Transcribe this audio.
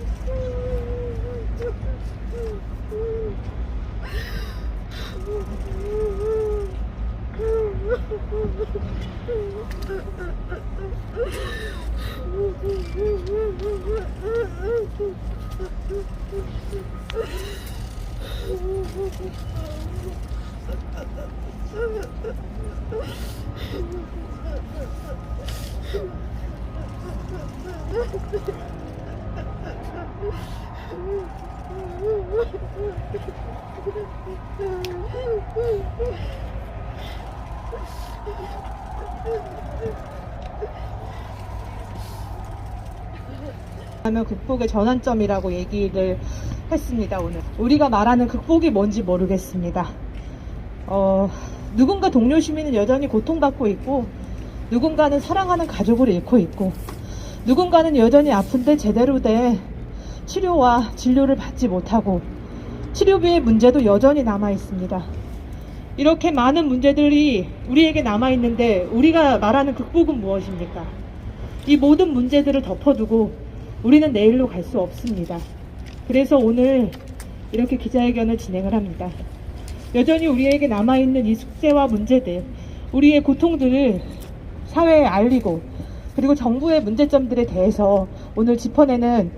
Ha ha ha ha! 하면 극복의 전환점이라고 얘기를 했습니다, 오늘. 우리가 말하는 극복이 뭔지 모르겠습니다. 어, 누군가 동료 시민은 여전히 고통받고 있고, 누군가는 사랑하는 가족을 잃고 있고, 누군가는 여전히 아픈데 제대로 된 치료와 진료를 받지 못하고, 치료비의 문제도 여전히 남아 있습니다. 이렇게 많은 문제들이 우리에게 남아 있는데, 우리가 말하는 극복은 무엇입니까? 이 모든 문제들을 덮어두고 우리는 내일로 갈 수 없습니다. 그래서 오늘 이렇게 기자회견을 진행을 합니다. 여전히 우리에게 남아있는 이 숙제와 문제들, 우리의 고통들을 사회에 알리고, 그리고 정부의 문제점들에 대해서 오늘 짚어내는